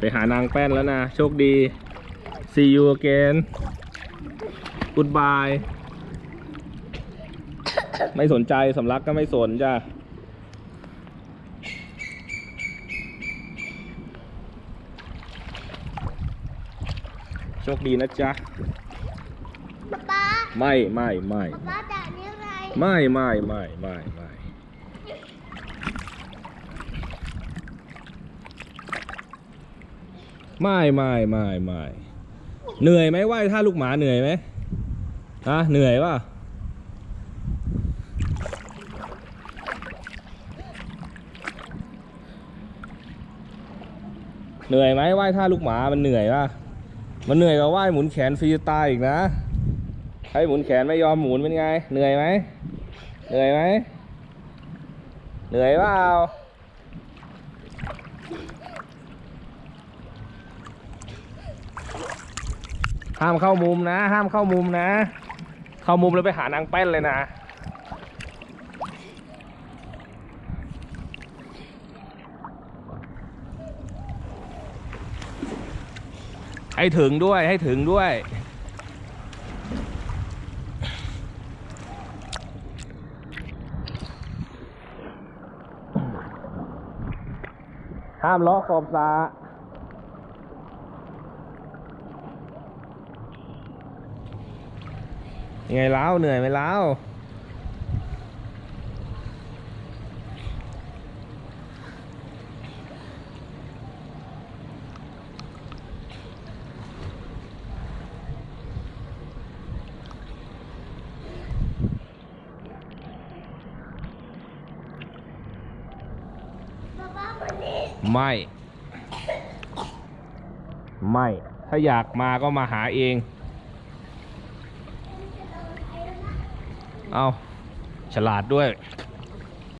ไปหานางแป้นแล้วนะ โชคดี see you again goodbye ไม่สนใจสำลักก็ไม่สนจ้ะโชคดีนะจ๊ะป๊าป๊าไม่ไม่ไม่ป๊าป๊าแต่อันนี้อะไร ไม่ไม่ไม่ไม่ไม่ ไม่ไม่ไม่ไม่เหนื่อยไหมไหว้ท่าลูกหมาเหนื่อยไหมฮะเหนื่อยป่ะเหนื่อยไหมไหว้ท่าลูกหมามันเหนื่อยป่ะมันเหนื่อยกว่าไหว้หมุนแขนฟรีสไตล์อีกนะให้หมุนแขนไม่ยอมหมุนเป็นไง เหนื่อยไหมเหนื่อยไหมเหนื่อยเปล่า ห้ามเข้ามุมนะ ห้ามเข้ามุมนะ เข้ามุมแล้วไปหานางแป้นเลยนะ ให้ถึงด้วยให้ถึงด้วยห้ามล้อขอบสร ยังไงเล้าเหนื่อยไหมเล้าไม่ ไม่ ถ้าอยากมาก็มาหาเอง เอาฉลาดด้วย